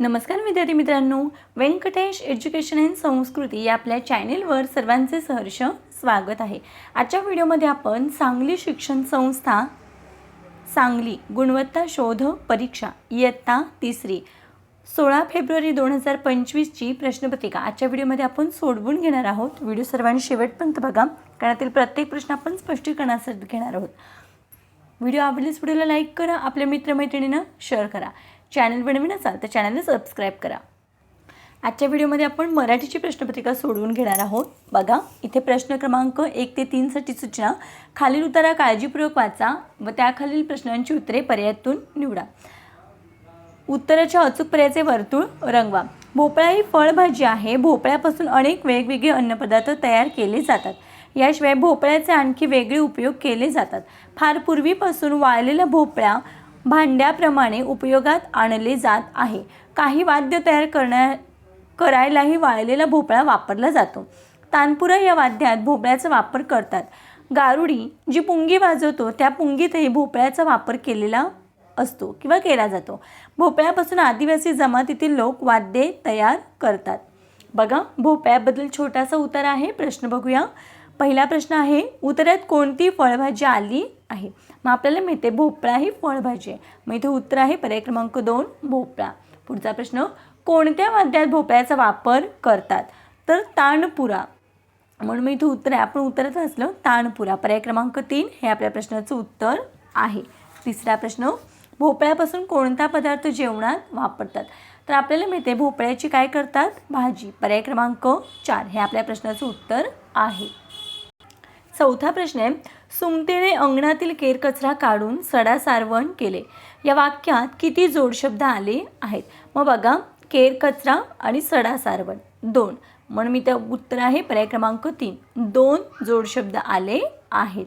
नमस्कार विद्यार्थी मित्रांनो. व्यंकटेश एज्युकेशन अँड संस्कृती या आपल्या चॅनेलवर सर्वांचे सहर्ष स्वागत आहे. आजच्या व्हिडिओमध्ये आपण सांगली शिक्षण संस्था सांगली गुणवत्ता शोध परीक्षा इयत्ता तिसरी सोळा फेब्रुवारी दोन हजार पंचवीसची प्रश्नपत्रिका आजच्या व्हिडिओमध्ये आपण सोडवून घेणार आहोत. व्हिडिओ सर्वांनी शेवटपर्यंत बघा कारण प्रत्येक प्रश्न आपण स्पष्टीकरणासाठी घेणार आहोत. व्हिडिओ आवडल्यास व्हिडिओला लाईक करा आपल्या मित्रमैत्रिणींना शेअर करा. चॅनल बनवीन असाल तर चॅनलला सबस्क्राईब करा. आजच्या व्हिडिओमध्ये आपण मराठीची प्रश्नपत्रिका सोडवून घेणार आहोत. बघा इथे प्रश्न क्रमांक एक ते तीनसाठी सूचना. खालील उत्तरा काळजीपूर्वक वाचा व त्याखालील प्रश्नांची उत्तरे पर्यायातून निवडा. उत्तराच्या अचूक पर्यायाचे वर्तुळ रंगवा. भोपळा ही फळभाजी आहे. भोपळ्यापासून अनेक वेगवेगळे अन्नपदार्थ तयार केले जातात. याशिवाय भोपळ्याचे आणखी वेगळे उपयोग केले जातात. फार पूर्वीपासून वाळलेला भोपळा भांड्याप्रमाणे उपयोगात आणले जात आहे. काही वाद्य तयार करण्या करायलाही वाळलेला भोपळा वापरला जातो. तानपुरा या वाद्यात भोपळ्याचा वापर करतात. गारुडी जी पुंगी वाजवतो त्या पुंगीतही भोपळ्याचा वापर केलेला असतो किंवा केला जातो. भोपळ्यापासून आदिवासी जमातीतील लोक वाद्ये तयार करतात. बघा भोपळ्याबद्दल छोटासा उतार आहे. प्रश्न बघूया. पहिला प्रश्न आहे उत्तरात कोणती फळभाजी आली? आहे. मग आपल्याला मिळते भोपळा ही फळभाजी आहे. मग इथे उत्तर आहे पर्याय क्रमांक दोन भोपळा. पुढचा प्रश्न कोणत्या वाद्यात भोपळ्याचा वापर करतात? तर ताणपुरा म्हणून मी इथे उत्तर आहे. आपण उत्तरात असलं ताणपुरा पर्याय क्रमांक तीन हे आपल्या प्रश्नाचं उत्तर आहे. तिसरा प्रश्न भोपळ्यापासून कोणता पदार्थ जेवणात वापरतात? तर आपल्याला मिळते भोपळ्याची काय करतात? भाजी. पर्याय क्रमांक चार हे आपल्या प्रश्नाचं उत्तर आहे. चौथा प्रश्न आहे सुमतीने अंगणातील केरकचरा काढून सडा सारवण केले. या वाक्यात किती जोडशब्द आले आहेत? मग बघा केर कचरा आणि सडा सारवण. दोन. म्हणून मी त्या उत्तर आहे पर्याय क्रमांक तीन. दोन जोडशब्द आले आहेत.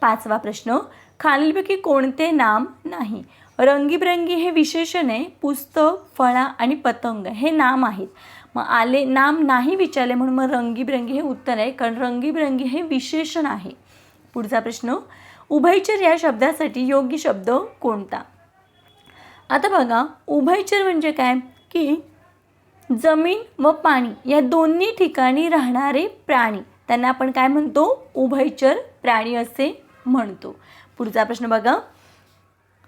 पाचवा प्रश्न. खालीलपैकी कोणते नाम नाही? रंगीबरंगी हे विशेषण आहे पुस्तक फळा आणि पतंग हे नाम आहेत. मग आले नाम नाही विचारले म्हणून मग रंगीबिरंगी हे उत्तर आहे कारण रंगीबिरंगी हे विशेषण आहे. पुढचा प्रश्न उभयचर या शब्दासाठी योग्य शब्द कोणता? आता बघा उभयचर म्हणजे काय? की जमीन व पाणी या दोन्ही ठिकाणी राहणारे प्राणी. त्यांना आपण काय म्हणतो? उभयचर प्राणी असे म्हणतो. पुढचा प्रश्न बघा.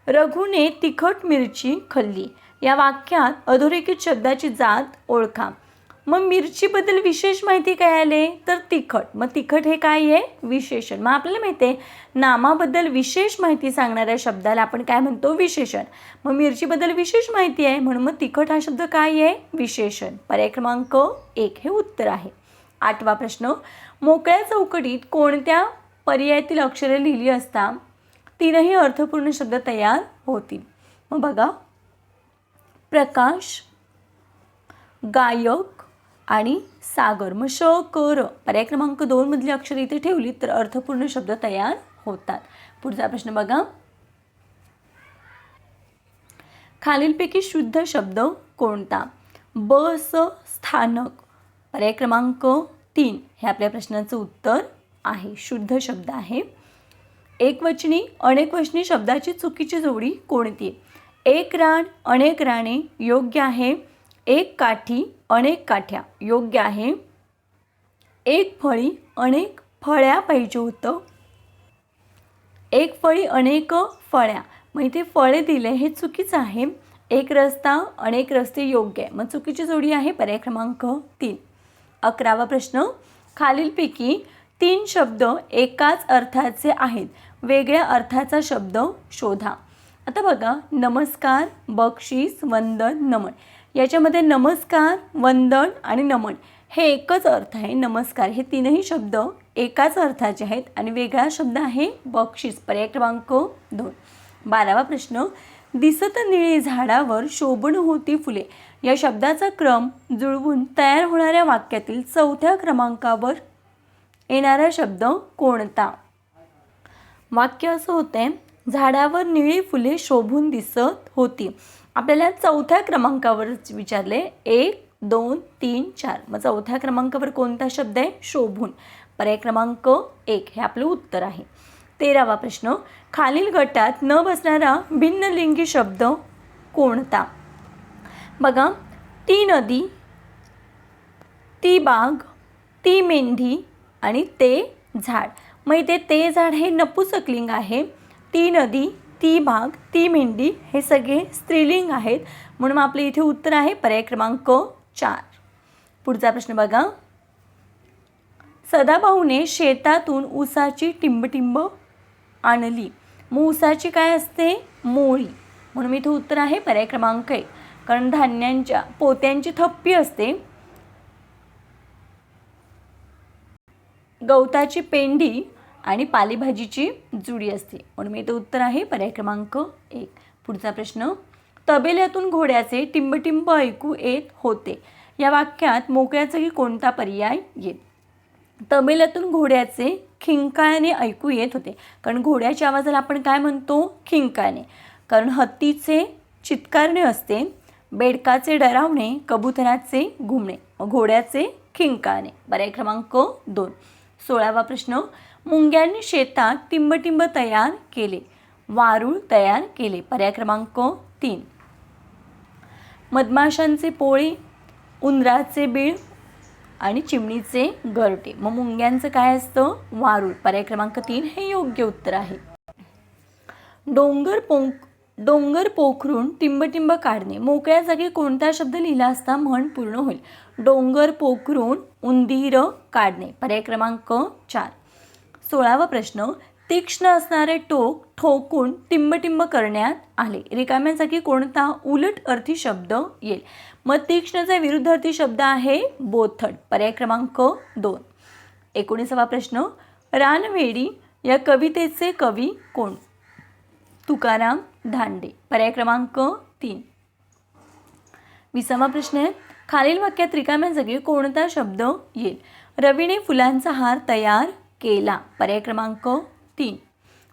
रघुने तिखट मिरची खाल्ली. या वाक्यात अधोरेखित शब्दाची जात ओळखा. मग मिरचीबद्दल विशेष माहिती काय आले? तर तिखट. मग तिखट हे काय आहे? विशेषण. मग आपल्याला माहिती आहे नामाबद्दल विशेष माहिती सांगणाऱ्या शब्दाला आपण काय म्हणतो? विशेषण. मग मिरचीबद्दल विशेष माहिती आहे म्हणून मग तिखट हा शब्द काय आहे? विशेषण. पर्याय क्रमांक एक हे उत्तर आहे. आठवा प्रश्न. मोकळ्या चौकटीत कोणत्या पर्यायातील अक्षरे लिहिली असता तीनही अर्थपूर्ण शब्द तयार होतील? मग बघा. प्रकाश गायक आणि सागर. मग श कर पर्याय क्रमांक दोनमधली अक्षरं इथे ठेवली तर अर्थपूर्ण शब्द तयार होतात. पुढचा प्रश्न बघा. खालीलपैकी शुद्ध शब्द कोणता? बस स्थानक. पर्याय क्रमांक तीन. हे आपल्या प्रश्नाचं उत्तर आहे. शुद्ध शब्द आहे. एकवचनी अनेकवचनी शब्दाची चुकीची जोडी कोणती? एक रान अनेक राणे योग्य आहे. एक काठी अनेक काठ्या योग्य आहे. एक फळी अनेक फळ्या पाहिजे होतं. एक फळी अनेक फळ्या. मग इथे फळे दिले हे चुकीचं आहे. एक रस्ता अनेक रस्ते योग्य आहे. मग चुकीची जोडी आहे पर्याय क्रमांक तीन. अकरावा प्रश्न. खालीलपैकी तीन शब्द एकाच अर्थाचे आहेत. वेगळ्या अर्थाचा शब्द शोधा. आता बघा नमस्कार बक्षीस वंदन नमन. याच्यामध्ये नमस्कार वंदन आणि नमन हे एकच अर्थ आहे. नमस्कार हे तीनही शब्द एकाच अर्थाचे आहेत आणि वेगळा शब्द आहे बक्षीस. पर्याय क्रमांक दोन. बारावा प्रश्न दिसत निळी झाडावर शोभण होती फुले. या शब्दाचा क्रम जुळवून तयार होणाऱ्या वाक्यातील चौथ्या क्रमांकावर येणारा शब्द कोणता? वाक्य असं होते झाडावर निळी फुले शोभून दिसत होती. आपल्याला चौथ्या क्रमांकावर विचारले. एक दोन तीन चार. मग चौथ्या क्रमांकावर कोणता शब्द आहे? शोभून. पर्याय क्रमांक एक. हे आपलं उत्तर आहे. तेरावा प्रश्न. खालील गटात न बसणारा भिन्न लिंगी शब्द कोणता? बघा. ती नदी ती बाग ती मेंढी आणि ते झाड. मग इथे ते झाड हे नपुसकलिंग आहे. ती नदी ती भाग ती मेंढी हे सगळे स्त्रीलिंग आहेत. म्हणून मग इथे उत्तर आहे पर्याय क्रमांक चार. पुढचा प्रश्न बघा. सदाभाऊने शेतातून ऊसाची टिंबटिंब आणली. मग ऊसाची काय असते? मोळी. म्हणून इथे उत्तर आहे पर्याय क्रमांक एक. कारण धान्यांच्या पोत्यांची थप्पी असते. गवताची पेंडी आणि पालेभाजीची जुडी असते. म्हणून मी तर उत्तर आहे पर्याय क्रमांक एक. पुढचा प्रश्न तबेल्यातून घोड्याचे टिंबटिंब ऐकू येत होते. या वाक्यात मोकळ्याचाही कोणता पर्याय येत? तबेल्यातून घोड्याचे खिंकाळणे ऐकू येत होते. कारण घोड्याच्या आवाजाला आपण काय म्हणतो? खिंकाळ्याने कारण हत्तीचे चित्कारणे असते बेडकाचे डरावणे कबुतराचे घुमणे. घोड्याचे खिंकाळणे. पर्याय क्रमांक दोन. सोळावा प्रश्न मुंग्यांनी शेतात टिंबटिंब तयार केले. वारूळ तयार केले. पर्याय क्रमांक तीन. मधमाशांचे पोळे उंदराचे बीळ आणि चिमणीचे घरटे मग मुंग्यांचं काय असतं? वारूळ. पर्याय क्रमांक तीन हे योग्य उत्तर आहे. डोंगर पोंक डोंगर पोखरून टिंबटिंब काढणे. मोकळ्या जागी कोणता शब्द लिहिला असता म्हण पूर्ण होईल. डोंगर पोखरून उंदीर काढणे. पर्याय क्रमांक चार. सोळावा प्रश्न तीक्ष्ण असणारे टोक ठोकून टिंबटिंब करण्यात आले. रिकाम्या जागी कोणता उलट अर्थी शब्द येईल? मग तीक्ष्णचा विरुद्ध अर्थी शब्द आहे बोथट पर्याय क्रमांक दोन. एकोणीसावा प्रश्न रानवेडी या कवितेचे कवी कोण? तुकाराम धांडे. पर्याय क्रमांक तीन. विसावा प्रश्न आहे खालील वाक्यात रिकाम्या जागी कोणता शब्द येईल? रवीने फुलांचा हार तयार केला. पर्याय क्रमांक तीन.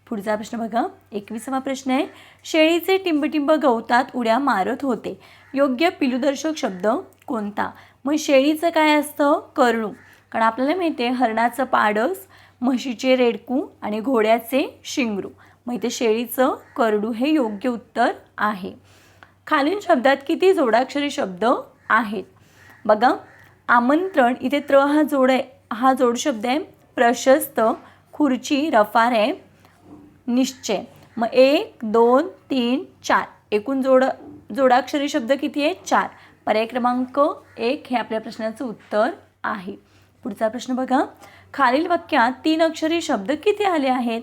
पुढचा प्रश्न बघा. एकविसावा प्रश्न आहे. शेळीचे टिंबटिंब गवतात उड्या मारत होते. योग्य पिलुदर्शक शब्द कोणता? मग शेळीचं काय असतं? करणू. कारण आपल्याला माहिती आहे हरणाचं पाडस म्हशीचे रेडकू आणि घोड्याचे शिंगरू. मग इथे शेळीचं करडू हे योग्य उत्तर आहे. खालील शब्दात किती जोडाक्षरी शब्द आहेत? बघा. आमंत्रण इथे त्र हा जोड आहे. हा जोड शब्द आहे. प्रशस्त खुर्ची रफार आहे निश्चय. मग एक दोन तीन चार. एकूण जोड जोडाक्षरी शब्द किती आहे? चार. पर्याय क्रमांक एक हे आपल्या प्रश्नाचं उत्तर आहे. पुढचा प्रश्न बघा. खालील वाक्यात तीन अक्षरी शब्द किती आले आहेत?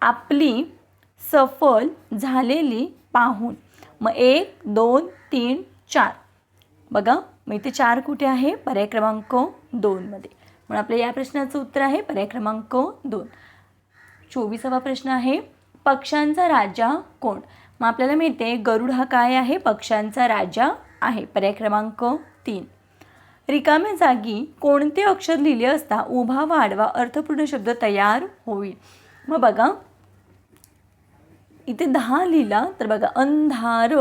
आपली सफल झालेली पाहून. मग एक दोन तीन चार. बघा मग इथे चार कुठे आहे? पर्याय क्रमांक दोनमध्ये. म्हणून आपल्या या प्रश्नाचं उत्तर आहे पर्याय क्रमांक दोन. चोवीसावा प्रश्न आहे पक्ष्यांचा राजा कोण? मग आपल्याला मिळते गरुड हा काय आहे? पक्ष्यांचा राजा आहे. पर्याय क्रमांक तीन. रिकाम्या जागी कोणते अक्षर लिहिले असता उभा व आडवा अर्थपूर्ण शब्द तयार होईल? मग बघा इथे दहा लिहिला तर बघा अंधार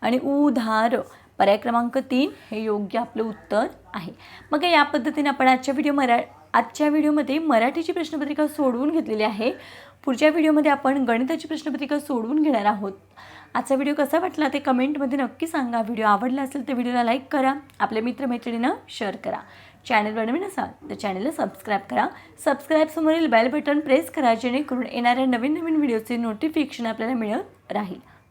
आणि उधार. पर्याय क्रमांक तीन हे योग्य आपलं उत्तर आहे. मग या पद्धतीने आपण आजच्या व्हिडिओ मरा आजच्या व्हिडिओमध्ये मराठीची प्रश्नपत्रिका सोडवून घेतलेली आहे. पुढच्या व्हिडिओमध्ये आपण गणिताची प्रश्नपत्रिका सोडवून घेणार आहोत. आजचा व्हिडिओ कसा वाटला ते कमेंटमध्ये नक्की सांगा. व्हिडिओ आवडला असेल तर व्हिडिओला लाईक करा. आपल्या मित्रमैत्रिणींना शेअर करा. चॅनलवर नवीन असाल तर चॅनलला सबस्क्राईब करा. सबस्क्राईबसमोरील बेल बटन प्रेस करा जेणेकरून येणाऱ्या नवीन नवीन व्हिडिओचे नोटिफिकेशन आपल्याला मिळत राहील.